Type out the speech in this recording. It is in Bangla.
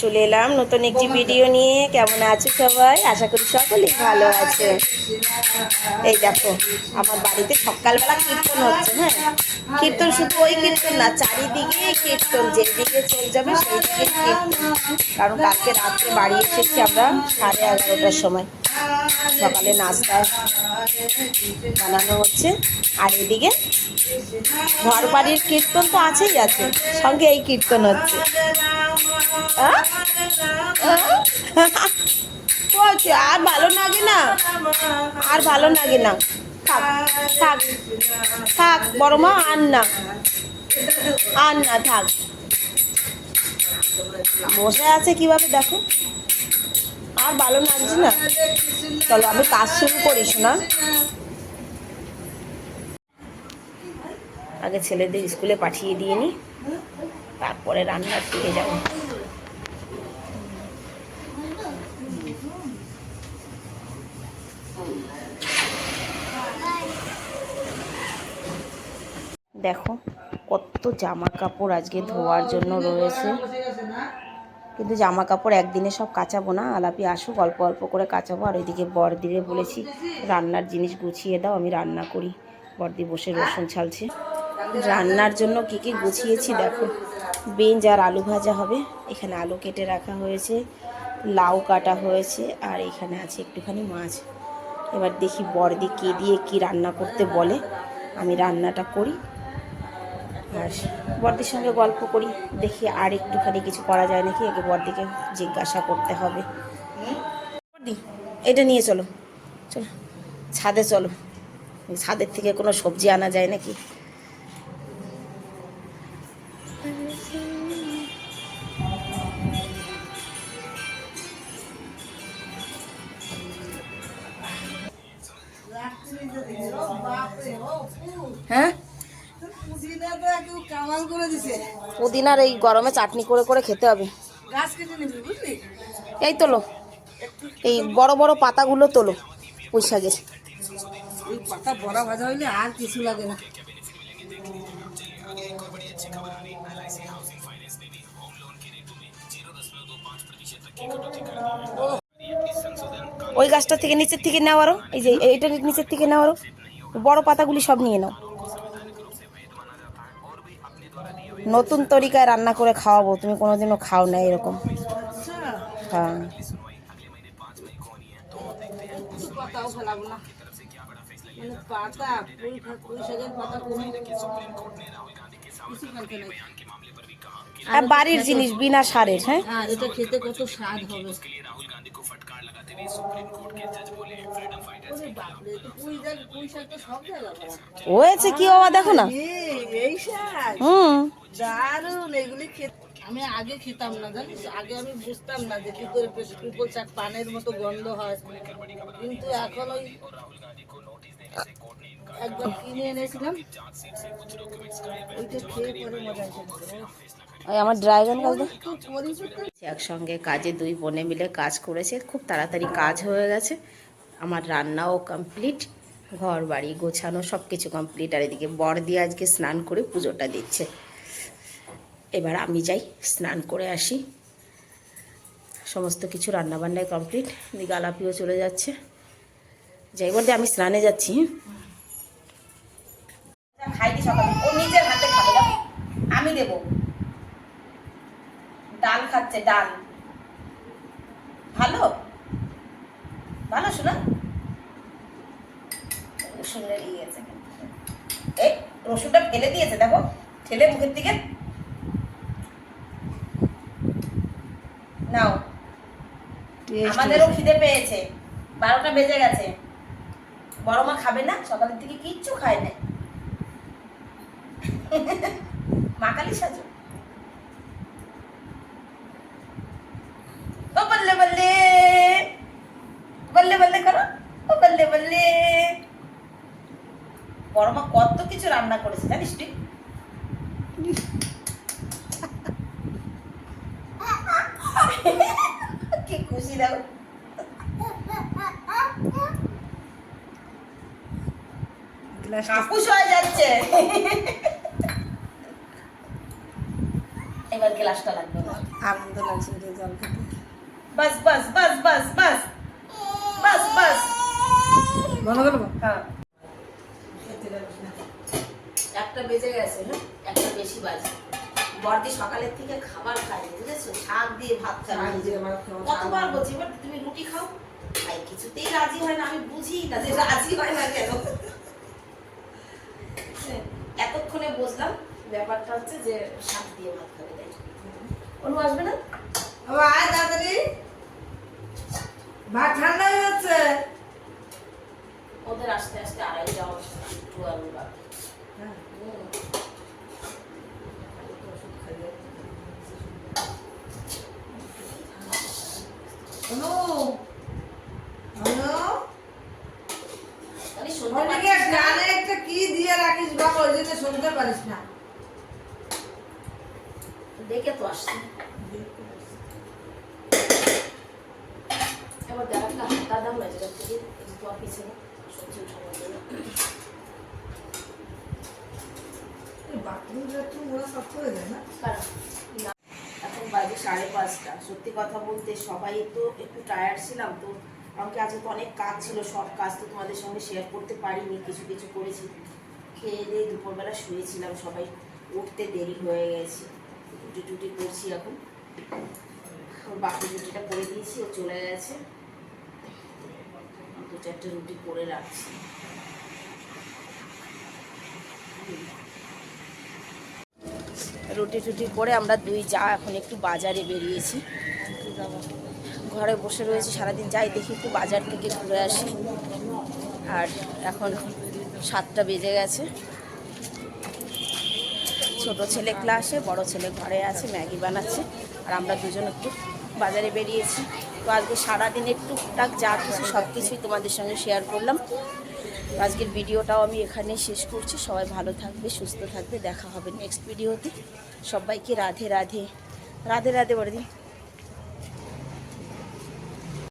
চলে এলাম নতুন একটি ভিডিও নিয়ে। কেমন আছো সবাই? আশা করি সকলেই ভালো আছে। এই দেখো, আমার বাড়িতে সকালবেলা কীর্তন হচ্ছে হ্যাঁ? কীর্তন শুধু ওই কীর্তন না, চারিদিকে কীর্তন, যেদিকে চলে যাবে সেই দিকে কীর্তন। কারণ কালকে রাত্রে বাড়ি এসেছি আমরা সাড়ে এগারোটার সময়। সকালে নাস্তা বানানো হচ্ছে। আর এদিকে ঘর বাড়ির কীর্তন তো আছেই আছে, সঙ্গে এই কীর্তন হচ্ছে? আহ? আর ভালো লাগে না? আর ভালো লাগে না। থাক থাক থাক, বড় মা আর না। আর না, থাক। বসে আছে কীভাবে দেখো? আর ভালো লাগছে না। চলো, আমি কাজ শুরু করিস না আগে ছেলেদের স্কুলে পাঠিয়ে দিয়ে নি, তারপরে রান্নার দিকে যাব। দেখো, কত জামা কাপড় আজকে ধোয়ার জন্য রয়েছে। কিন্তু জামা কাপড় একদিনে সব কাচাবো না। আলাপি আসুক, অল্প অল্প করে কাচাবো। আর ওইদিকে বরদিরে বলেছি, রান্নার জিনিস গুছিয়ে দাও, আমি রান্না করি। বরদি বসে রসুন ছালছে। রান্নার জন্য কি কি গুছিয়েছি দেখো। বেঞ্জ আর আলু ভাজা হবে। এখানে আলু কেটে রাখা হয়েছে, লাউ কাটা হয়েছে, আর এখানে আছে একটুখানি মাছ। এবার দেখি বরদি কে দিয়ে কি রান্না করতে বলে। আমি রান্নাটা করি। আর বর্দির সঙ্গে গল্প করি, দেখি আর একটুখানি কিছু করা যায় নাকি, আগে বর্দিকে জিজ্ঞাসা করতে হবে। বর্দি, এটা নিয়ে চলো। চলো, ছাদে চলো। ছাদের থেকে কোনো সবজি আনা যায় নাকি? হ্যাঁ? পুদিনার এই গরমে চাটনি করে করে খেতে হবে। এই তোলো। এই বড় বড় পাতাগুলো তোলো পুঁই শাকের। ওই পাতা বড়া ভাজা হইলে আর কিছু লাগে না। ওই গাছটা থেকে নিচের থেকে নেওয়ারও এই যে এইটা নিচের থেকে নাও আরও। বড় পাতাগুলি সব নিয়ে নাও। নতুন তরিকায় রান্না করে খাওয়াবো তুমি কোনোদিনও খাও না এরকম। হ্যাঁ। আর বাড়ির জিনিস বিনা সারের হ্যাঁ? হ্যাঁ এটা খেতে কত স্বাদ হবে। হয়েছে কি বাবা দেখো না। হুম। দারুণ এগুলি খেতে আমি আগে খেতাম না জানিস? আগে আমি বুঝতাম না যে কি করে পিপল শাক পানের মতো গন্ধ হয়। কিন্তু এখন ওই একবার কিনে এনেছিলাম। ওইটা খেয়ে পরে মজা আমার তো একসঙ্গে কাজে দুই বোনে মিলে কাজ করেছে। খুব তাড়াতাড়ি কাজ হয়ে গেছে। আমার রান্নাও কমপ্লিট ঘর বাড়ি গোছানো সব কিছু কমপ্লিট। আর এদিকে বর দিয়ে আজকে স্নান করে পুজোটা দিচ্ছে। এবার আমি যাই, স্নান করে আসি। সমস্ত কিছু রান্নাবান্নায় কমপ্লিট আলাপিও চলে যাচ্ছে। যাই বলতে, আমি স্নানে যাচ্ছি। খাইনি সকালে। ও নিজের হাতে খাবে আমি দেবো। ডাল খাচ্ছে, ডাল। ভালো? ভালো, শোনা? রসুনের ইয়ে এই, রসুনটা ফেলে দিয়েছে, দেখো। ঠেলে মুখের দিকে নাও আমাদেরও খিদে পেয়েছে। বারোটা বেজে গেছে। বড় মা খাবে না সকালের থেকে কিচ্ছু খায় না। মা কালী সাজু। ও বল্লে বল্লে। বল্লে বল্লে করো। ও বল্লে বল্লে। বড় মা কত কিছু রান্না করেছে জানিস তুই কি খুশি দেখো কাপুস হয়ে যাচ্ছে। এবার গ্লাসটা লাগবে। আনন্দ লাগছে রে জল খেতে। বাস বাস বাস বাস বাস। বাস বাস। করব হ্যাঁ। একটা বেজে গেছে হ্যাঁ? একটা বেশি বাজে। বর্দি সকালের থেকে খাবার খায়নি বুঝেছ? শাক দিয়ে ভাত খাবে। কতবার বলছি এবার তুমি রুটি খাও? খাই কিছুতেই রাজি হয় না আমি বুঝি না যে রাজি হয় না কেন। এতক্ষণে বুঝলাম ব্যাপারটা হচ্ছে যে শাক দিয়ে ভাত খাবে তাই অনু আসবে না? আয় তাড়াতাড়ি। ভাত ঠান্ডা হয়ে যাচ্ছে। ওদের আস্তে আস্তে আড়াই যাওয়া একটু আলু বাকি হুম। অনু অনু তাহলে শুনতে ওদিকে পাচ্ছিস না? কানে একটা কি দিয়ে রাখিস বাবা ওই জন্য শুনতে পারিস না দেখে তো আসছি। এবার দেখ না হাতা দাম থেকে তোমার পিছনে সবজি উঠানোর জন্য। এখন বাজে সাড়ে পাঁচটা। সত্যি কথা বলতে সবাই তো একটু টায়ার্ড ছিলাম তো। আমাকে আজকে তো অনেক কাজ ছিল সব কাজ তো তোমাদের সঙ্গে শেয়ার করতে পারিনি কিছু কিছু করেছি। খেয়ে দিয়ে দুপুরবেলা শুয়েছিলাম সবাই উঠতে দেরি হয়ে গেছে। রুটি টুটি করছি এখন। বাকি রুটিটা করে দিয়েছি, ও চলে গেছে। দু চারটে রুটি করে রাখছি। রুটি টুটি করে আমরা দুই যা এখন একটু বাজারে বেরিয়েছি। ঘরে বসে রয়েছি, সারাদিন যাই দেখি একটু বাজার থেকে ঘুরে আসি। আর এখন সাতটা বেজে গেছে। ছোট ছেলে ক্লাসে বড় ছেলে ঘরে আছে, ম্যাগি বানাচ্ছে। আর আমরা দুজন একটু বাজারে বেরিয়েছি। তো আজকে সারাদিনের টুকটাক যা কিছু সব কিছুই তোমাদের সঙ্গে শেয়ার করলাম। আজকের ভিডিওটাও আমি এখানে শেষ করছি। সবাই ভালো থাকবে, সুস্থ থাকবে। দেখা হবে নেক্সট ভিডিওতে সবাইকে রাধে রাধে। রাধে রাধে বলে দিন